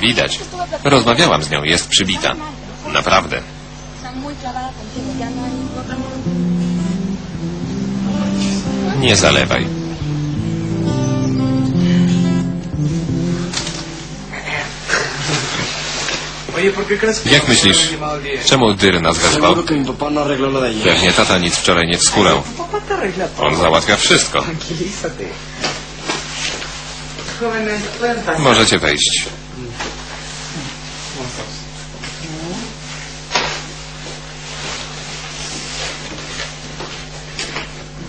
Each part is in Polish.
Widać. Rozmawiałam z nią, jest przybita. Naprawdę. No Nie zalewaj. Oye, ¿por qué crees que Jak myślisz, czemu Dyr nas wezwał? No. Pewnie tata nic wczoraj nie wskurał. On załatwia wszystko. Tranquilízate. Jóvenes,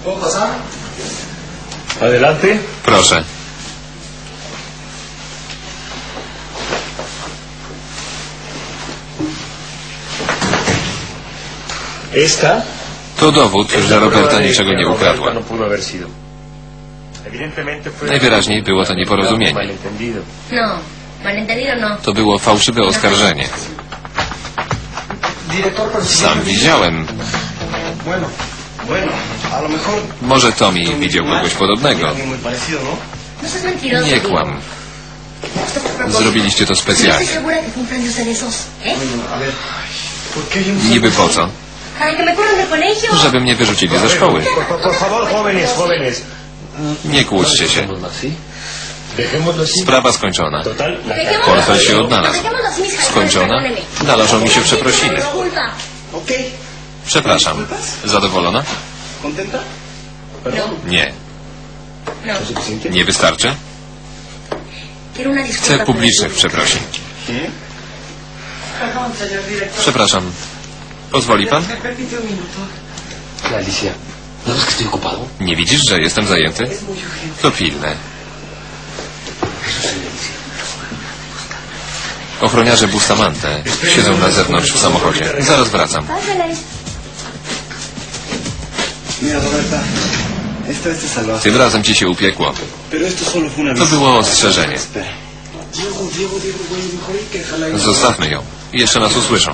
¿Puedo pasar? Adelante. Proszę. Esta To dowód, że Roberta niczego nie ukradła. Najwyraźniej było to nieporozumienie. no. To było fałszywe oskarżenie. Sam widziałem. Może Tommy widział kogoś podobnego. ¿no? No. Nie kłam. Zrobiliście to specjalnie. ¿eh? Bueno, a ver, ¿por qué hay un... Niby po co? Żeby mnie wyrzucili ze szkoły. Nie kłóćcie się. Sprawa skończona. Portfel się odnalazł. Skończona? Należą mi się przeprosiny. Przepraszam. Zadowolona? No, Nie. no. Nie wystarczy? Chcę publicznych przeprosin. Przepraszam. Pozwoli pan? Nie widzisz, że jestem zajęty? To pilne. Ochroniarze Bustamante siedzą na zewnątrz w samochodzie. Zaraz wracam. Tym razem ci się upiekło. To było ostrzeżenie. Zostawmy ją. Jeszcze nas usłyszą.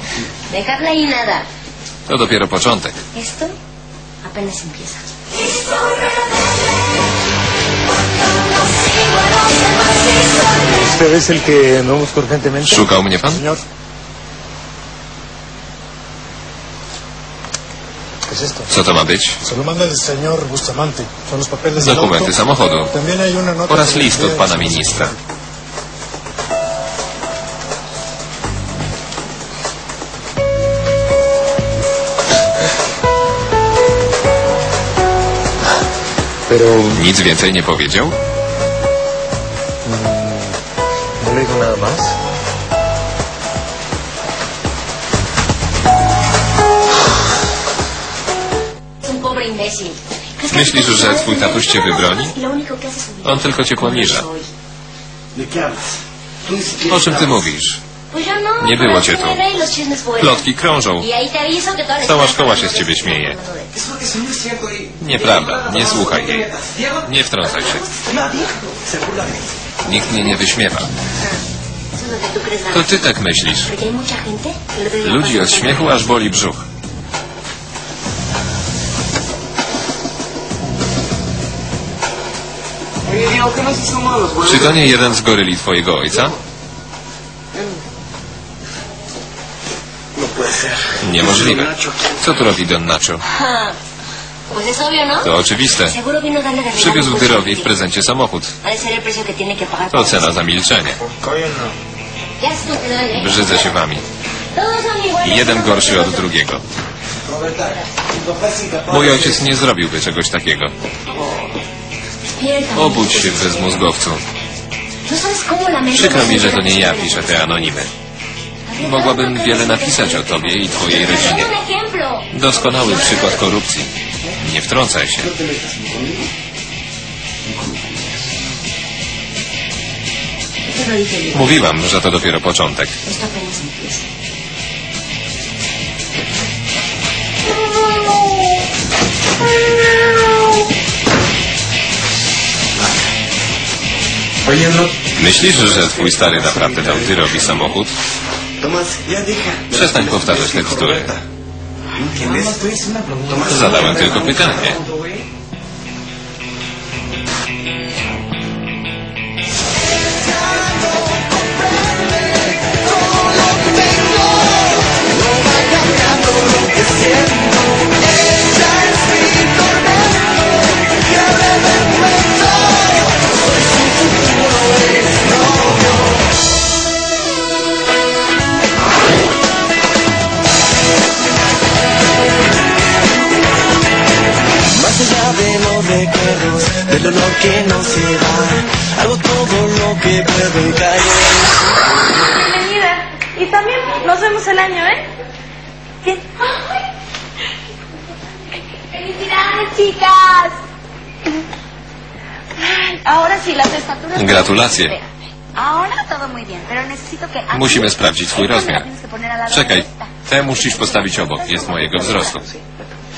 To dopiero początek. Esto apenas empieza. ¿Usted es el que no busca urgentemente? Szukał mnie pan? Señor. ¿Qué es esto? Co to ma być? Se lo manda el señor Bustamante. Son los papeles del Dokumenty auto. samochodu. También hay una nota Oraz que list od envía pana el ministra. Pero Nic więcej nie powiedział? Digo nada más. Es un pobre imbécil. ¿Crees que Myślisz, że twój tatuś cię wybroni? y? On tylko cię poniża. O czym ty mówisz? No. Nie było cię tu. Plotki krążą. Y Cała szkoła się z ciebie śmieje. no y- Nieprawda. Nie słuchaj jej. Nie wtrącaj się. Nikt mnie nie wyśmiewa. To ty tak myślisz. Ludzi od śmiechu aż boli brzuch. Czy to nie jeden z goryli twojego ojca? No. Niemożliwe. Co tu robi Don Nacho? Ja. Pues es obvio, ¿no? To oczywiste. Regalo Przywiózł Dyrowi w prezencie samochód. To cena za milczenie. Estúpido, ¿eh? Brzydzę się wami. Jeden gorszy od drugiego. Mój ojciec nie zrobiłby czegoś takiego. Obudź się. No la mente Przykro mi, że to nie ja piszę te anonimy. Mogłabym wiele napisać o tobie i twojej rodzinie. Doskonały przykład korupcji. Nie wtrącaj się. Mówiłam, że to dopiero początek. Myślisz, że twój stary naprawdę dał samochód? Tomás, ya deja. Przestań powtarzać te bzdury. Roberta, ¿no entiendes? Tomás, Zadałem pytanie. que no se va. Hago todo lo que puedo y callo. Bienvenida. Y también nos vemos el año, ¿eh? Bien. ¡Felicidades, chicas! Ahora sí, las estaturas... Gratulacje. Espera, Ahora todo muy bien, pero necesito que... antes- Musimy sprawdzić twój rozmiar. Czekaj, tę musisz postawić obok. Jest mojego wzrostu.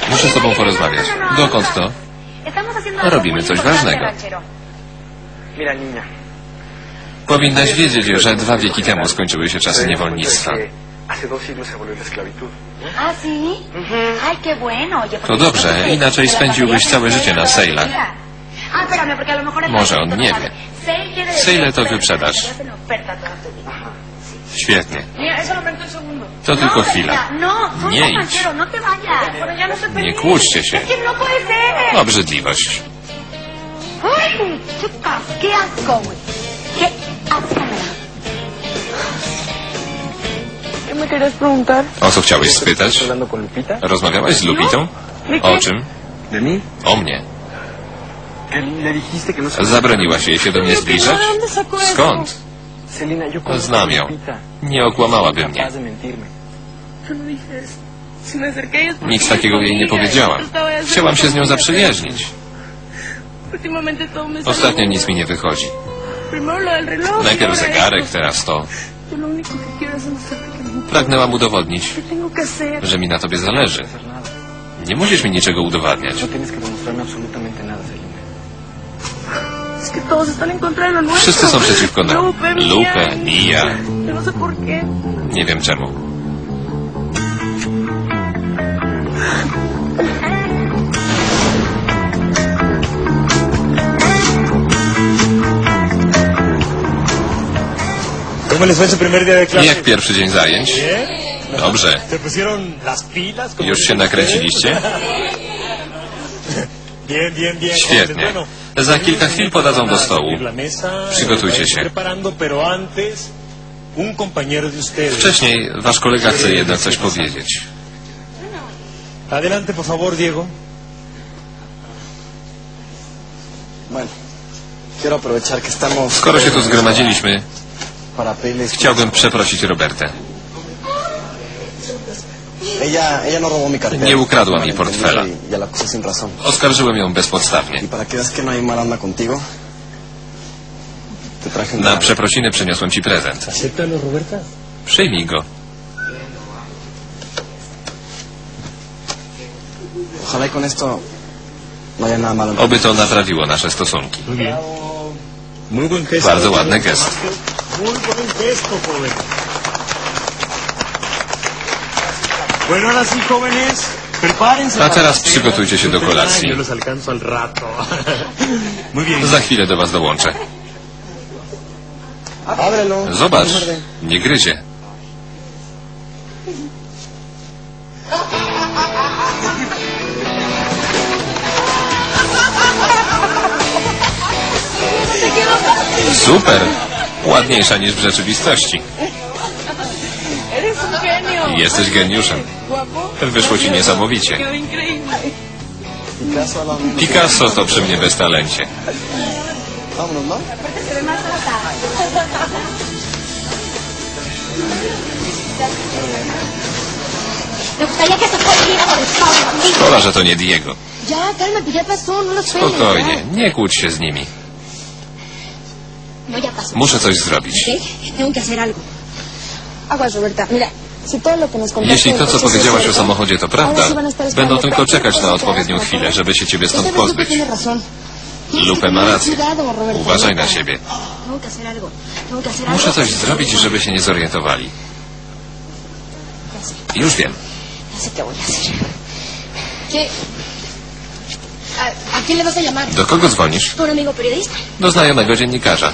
Muszę z tobą porozmawiać. Dokąd to? Robimy coś ważnego. Powinnaś wiedzieć, że dwa wieki temu skończyły się czasy niewolnictwa. Esclavitud. Ah, To dobrze, inaczej spędziłbyś całe życie na sejlach. Ah, Może on no nie sabe. wie. Sale to wyprzedaż. Świetnie. To tylko No, chwila. mira, No, Nie idź. no Nie kłóćcie się. Obrzydliwość. O co chciałeś spytać? Rozmawiałaś z Lupitą? ¿De O czym? O mnie. Que le dijiste que no se... Zabroniłaś jej się do mnie zbliżać? Skąd? Conozco Znam ją. Nie okłamałaby mnie. No Nic takiego jej nie powiedziałam. Chciałam się z nią zaprzyjaźnić. Ostatnio nic mi nie wychodzi. Najpierw zegarek, teraz to. No Pragnęłam udowodnić, że mi na tobie zależy. Nie musisz mi niczego udowadniać. Wszyscy są przeciwko nam. Lupe. Yo no sé por qué. Nie wiem czemu. ¿Cómo les fue en su primer día de clase? Jak pierwszy dzień zajęć? Dobrze. Już się nakręciliście? Świetnie. Za kilka chwil podadzą do stołu. Przygotujcie się. Wcześniej wasz kolega chce jednak coś powiedzieć. Adelante, por favor, Diego. Skoro się tu zgromadziliśmy, chciałbym przeprosić Robertę. Nie ukradła mi portfela. Y, y. Oskarżyłem ją bezpodstawnie. Y no Na przeprosiny przyniosłem ci prezent. Przyjmij go. Y no Oby to naprawiło nasze stosunki. Bardzo ładny gest. A teraz przygotujcie się do kolacji. Yo los alcanzo al rato. Muy bien. Za chwilę do was dołączę. Zobacz, nie gryzie. Super! Ładniejsza niż w rzeczywistości. Jesteś geniuszem. Wyszło ci niesamowicie. Picasso to przy mnie bez talencie. ¿no? Szkoda, że to nie Diego. No. Spokojnie, nie kłóć się z nimi. No. Muszę coś zrobić. Roberta. Mira, Jeśli to, co powiedziałaś o samochodzie to prawda, będą tylko czekać na odpowiednią chwilę, żeby się ciebie stąd pozbyć. Lupe ma rację. Uważaj na siebie. Muszę coś zrobić, żeby się nie zorientowali. Już wiem. Ya sé qué voy a hacer. ¿Qué? ¿A, ¿A quién le vas a llamar? Do kogo dzwonisz? Do znajomego dziennikarza.